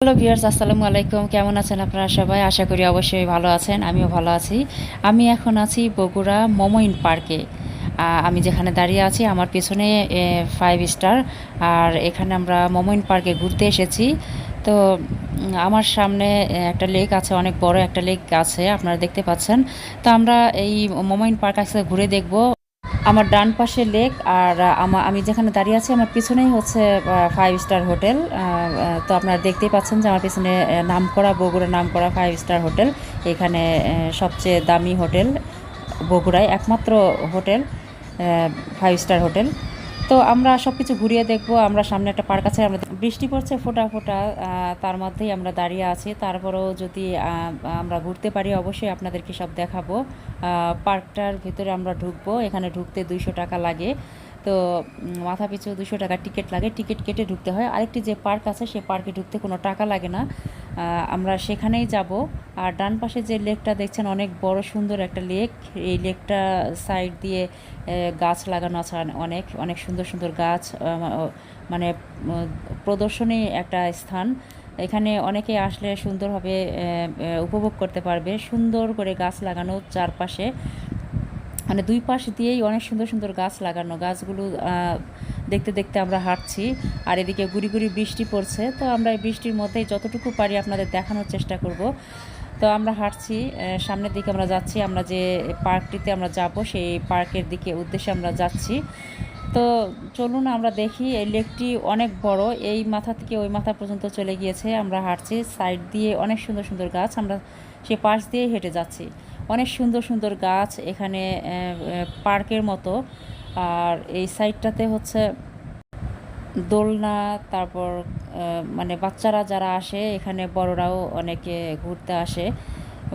Hello viewers আসসালামু আলাইকুম। কেমন আছেন আপনারা সবাই? আশা করি অবশ্যই ভালো আছেন, আমিও ভালো আছি। আমি এখন আছি বগুড়া মোমোইন পার্কে। আমি যেখানে দাঁড়িয়ে আছি, আমার পেছনে ফাইভ স্টার আর এখানে আমরা মোমোইন পার্কে ঘুরতে এসেছি। তো আমার সামনে একটা লেক আছে, অনেক বড় একটা লেক আছে, আপনারা দেখতে পাচ্ছেন। তো আমরা এই মোমোইন পার্ক আসতে ঘুরে দেখব। আমার ডান পাশে লেক আর আমা আমি যেখানে দাঁড়িয়ে আছি, আমার পিছনেই হচ্ছে ফাইভ স্টার হোটেল। তো আপনারা দেখতেই পাচ্ছেন যে আমার পিছনে নাম করা বগুড়া নাম করা ফাইভ স্টার হোটেল। এখানে সবচেয়ে দামি হোটেল বগুড়ায় একমাত্র হোটেল ফাইভ স্টার হোটেল। তো আমরা সব কিছু ঘুরিয়ে দেখব, আমরা সামনে একটা পার্ক আছে, আমরা বৃষ্টি পড়ছে ফোটা ফোটা তার মধ্যেই আমরা দাঁড়িয়ে আছি। তারপরেও যদি আমরা ঘুরতে পারি, অবশ্যই আপনাদেরকে সব দেখাবো। পার্কটার ভিতরে আমরা ঢুকবো, এখানে ঢুকতে দুইশো টাকা লাগে। তো মাথা পিছু দুশো টাকা টিকিট লাগে। টিকিট কেটে ঢুকতে হয়। আরেকটি যে পার্ক আছে, সে পার্কে ঢুকতে কোনো টাকা লাগে না। আমরা সেখানেই যাব। আর ডান পাশে যে লেকটা দেখছেন, অনেক বড় সুন্দর একটা লেক। এই লেকটা সাইড দিয়ে গাছ লাগানো আছে অনেক অনেক সুন্দর সুন্দর গাছ মানে প্রদর্শনী একটা স্থান। এখানে অনেকে আসলে সুন্দরভাবে উপভোগ করতে পারবে। সুন্দর করে গাছ লাগানো চারপাশে। মানে দুই পাশ দিয়েই অনেক সুন্দর সুন্দর গাছ লাগানো। গাছগুলো দেখতে দেখতে আমরা হাঁটছি, আর এদিকে গুড়ি গুড়ি বৃষ্টি পড়ছে। তো আমরা এই বৃষ্টির মধ্যেই যতটুকু পারি আপনাদের দেখানোর চেষ্টা করব। তো আমরা হাঁটছি সামনের দিকে আমরা যাচ্ছি, আমরা যে পার্কটিতে আমরা যাব, সেই পার্কের দিকে উদ্দেশ্যে আমরা যাচ্ছি। তো চলুন আমরা দেখি, এই লেকটি অনেক বড়, এই মাথা থেকে ওই মাথা পর্যন্ত চলে গিয়েছে। আমরা হাঁটছি, সাইড দিয়ে অনেক সুন্দর সুন্দর গাছ, আমরা সে পাশ দিয়ে হেঁটে যাচ্ছি। অনেক সুন্দর সুন্দর গাছ এখানে পার্কের মতো। আর এই সাইডটাতে হচ্ছে দোলনা, তারপর মানে বাচ্চারা যারা আসে, এখানে বড়রাও অনেকে ঘুরতে আসে।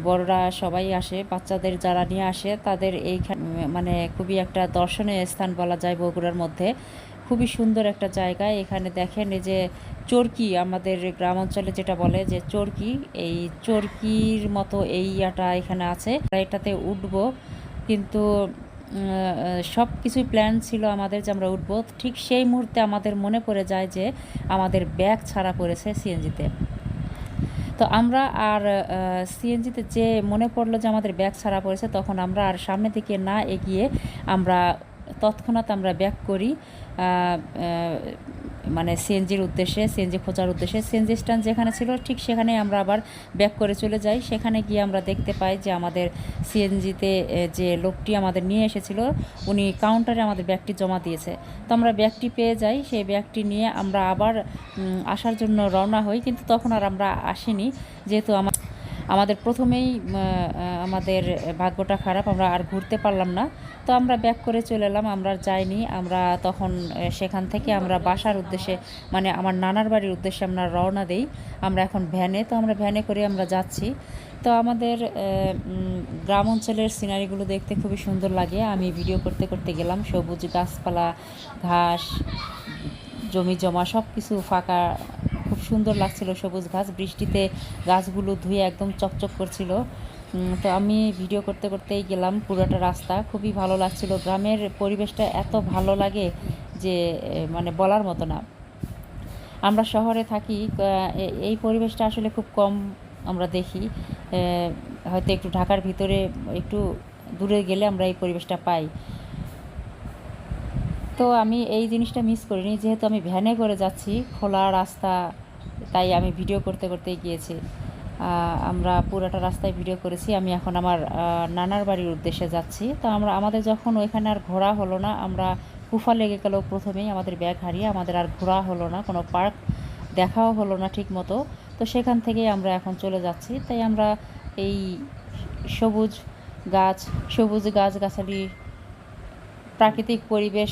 বড়রা সবাই আসে, বাচ্চাদের যারা নিয়ে আসে, তাদের এইখানে মানে খুবই একটা দর্শনীয় স্থান বলা যায় বগুড়ার মধ্যে। খুবই সুন্দর একটা জায়গা। এখানে দেখেন এই যে চরকি, আমাদের গ্রাম অঞ্চলে যেটা বলে যে চরকি, এই চরকির মতো এই ইয়াটা এখানে আছে। এটাতে উঠবো, কিন্তু সব কিছুই প্ল্যান ছিল আমাদের যে আমরা উঠবো। ঠিক সেই মুহূর্তে আমাদের মনে পড়ে যায় যে আমাদের ব্যাগ ছাড়া পড়েছে সিএনজিতে। তো আমরা আর সিএনজিতে যে মনে পড়ল যে আমাদের ব্যাগ ছাড়া পড়েছে, তখন আমরা আর সামনে দিকে না এগিয়ে আমরা তৎক্ষণাৎ আমরা ব্যাক করি। মানে সিএনজির উদ্দেশ্যে, সিএনজি খোঁজার উদ্দেশ্যে, সিএনজি স্ট্যান্ড যেখানে ছিল, ঠিক সেখানে আমরা আবার ব্যাক করে চলে যাই। সেখানে গিয়ে আমরা দেখতে পাই যে আমাদের সিএনজিতে যে লোকটি আমাদের নিয়ে এসেছিল, উনি কাউন্টারে আমাদের ব্যাগটি জমা দিয়েছে। তো আমরা ব্যাগটি পেয়ে যাই, সেই ব্যাগটি নিয়ে আমরা আবার আসার জন্য রওনা হই, কিন্তু তখন আর আমরা আসিনি। যেহেতু আমার আমাদের প্রথমেই আমাদের ভাগ্যটা খারাপ, আমরা আর ঘুরতে পারলাম না। তো আমরা ব্যাক করে চলে এলাম, আমরা যাইনি। আমরা তখন সেখান থেকে আমরা বাসার উদ্দেশ্যে মানে আমার নানার বাড়ির উদ্দেশ্যে আমরা রওনা দেই। আমরা এখন ভ্যানে, তো আমরা ভ্যানে করে আমরা যাচ্ছি। তো আমাদের গ্রাম অঞ্চলের সিনারিগুলো দেখতে খুবই সুন্দর লাগে। আমি ভিডিও করতে করতে গেলাম, সবুজ গাছপালা, ঘাস, জমি জমা সব কিছু ফাঁকা সুন্দর লাগছিল সবুজ ঘাস, বৃষ্টিতে গাছগুলো ধুয়ে একদম চকচক করছিল। তো আমি ভিডিও করতে করতেই গেলাম পুরোটা রাস্তা, খুবই ভালো লাগছিল। গ্রামের পরিবেশটা এত ভালো লাগে যে মানে বলার মতো না। আমরা শহরে থাকি এই পরিবেশটা আসলে খুব কম আমরা দেখি। হয়তো একটু ঢাকার ভিতরে, একটু দূরে গেলে আমরা এই পরিবেশটা পাই। তো আমি এই জিনিসটা মিস করিনি, যেহেতু আমি ভ্যানে করে যাচ্ছি, খোলা রাস্তা তাই আমি ভিডিও করতে করতেই গিয়েছি। আমরা পুরোটা রাস্তায় ভিডিও করেছি, আমি এখন আমার নানার বাড়ির উদ্দেশ্যে যাচ্ছি। তো আমরা, আমাদের যখন ওইখানে আর ঘোরা হলো না, আমরা কুফা লেগে গেল প্রথমেই, আমাদের ব্যাগ হারিয়ে, আমাদের আর ঘোরা হলো না, কোনো পার্ক দেখাও হলো না ঠিক মতো তো সেখান থেকেই আমরা এখন চলে যাচ্ছি। তাই আমরা এই সবুজ গাছ, সবুজ গাছগাছালি, প্রাকৃতিক পরিবেশ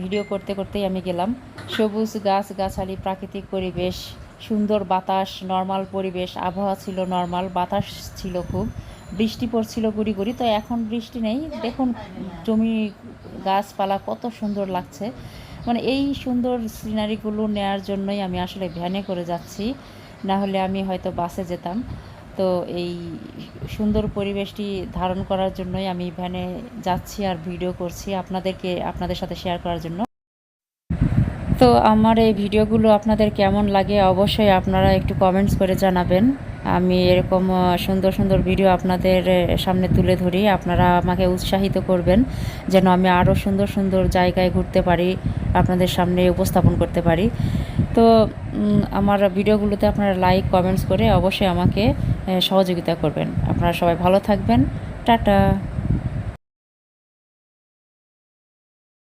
ভিডিও করতে করতেই আমি গেলাম। সবুজ গাছ গাছালি প্রাকৃতিক পরিবেশ সুন্দর বাতাস নর্মাল পরিবেশ, আবহাওয়া ছিল নর্মাল বাতাস ছিল খুব, বৃষ্টি পড়ছিল গুড়ি গুড়ি তো এখন বৃষ্টি নেই। দেখুন জমি গাছপালা কত সুন্দর লাগছে। মানে এই সুন্দর সিনারিগুলো নেয়ার জন্যই আমি আসলে ভ্যানে করে যাচ্ছি। না হলে আমি হয়তো বাসে যেতাম। তো এই সুন্দর পরিবেশটি ধারণ করার জন্যই আমি ভ্যানে যাচ্ছি আর ভিডিও করছি আপনাদেরকে, আপনাদের সাথে শেয়ার করার জন্য। তো আমার এই ভিডিওগুলো আপনাদের কেমন লাগে অবশ্যই আপনারা একটু কমেন্টস করে জানাবেন। আমি এরকম সুন্দর সুন্দর ভিডিও আপনাদের সামনে তুলে ধরি। আপনারা আমাকে উৎসাহিত করবেন যেন আমি আরও সুন্দর সুন্দর জায়গায় ঘুরতে পারি, আপনাদের সামনে উপস্থাপন করতে পারি। তো আমার ভিডিওগুলোতে আপনারা লাইক কমেন্টস করে অবশ্যই আমাকে সহযোগিতা করবেন। আপনারা সবাই ভালো থাকবেন। টাটা।